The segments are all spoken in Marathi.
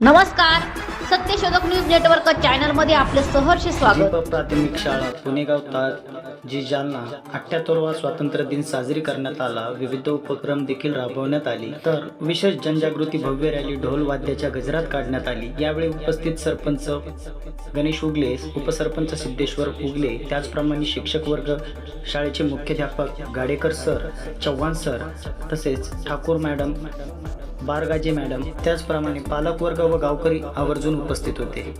नमस्कार. सत्यशोधक न्यूज नेटवर्क चॅनलमध्ये आपले सहर्ष स्वागत. प्राथमिक शाळा पुणेगाव ताज जी जालना अठ्ठ्याहत्तरवा स्वातंत्र्य दिन साजरी करण्यात आला. विविध उपक्रम देखील राबवण्यात आले. तर विशेष जनजागृती भव्य रॅली ढोल वाद्याच्या गजरात काढण्यात आली. यावेळी उपस्थित सरपंच गणेश उगले उपसरपंच सिद्धेश्वर उगले त्याचप्रमाणे शिक्षक वर्ग शाळेचे मुख्याध्यापक गाडेकर सर चव्हाण सर तसेच ठाकूर मॅडम बारगाजे मॅडम. त्याचप्रमाणे पालकवर्ग व गावकरी आवर्जून उपस्थित होते.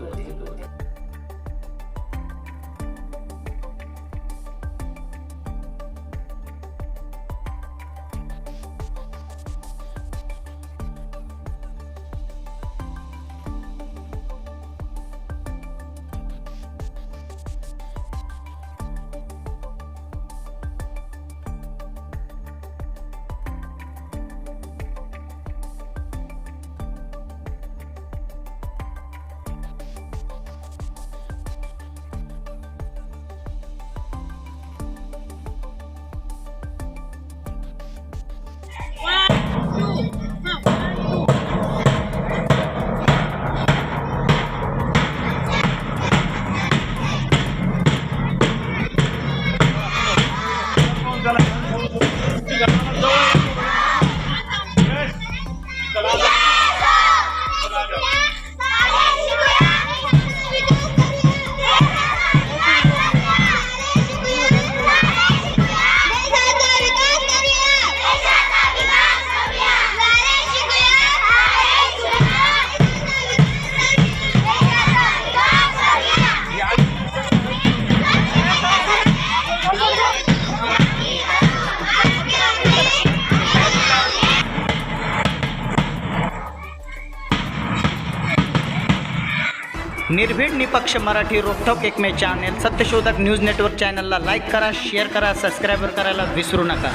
निर्भीड निपक्ष मराठी रोखोक एकमे चॅनेल सत्यशोधक न्यूज नेटवर्क चॅनलला लाईक करा शेअर करा सबस्क्राईबर करायला विसरू नका.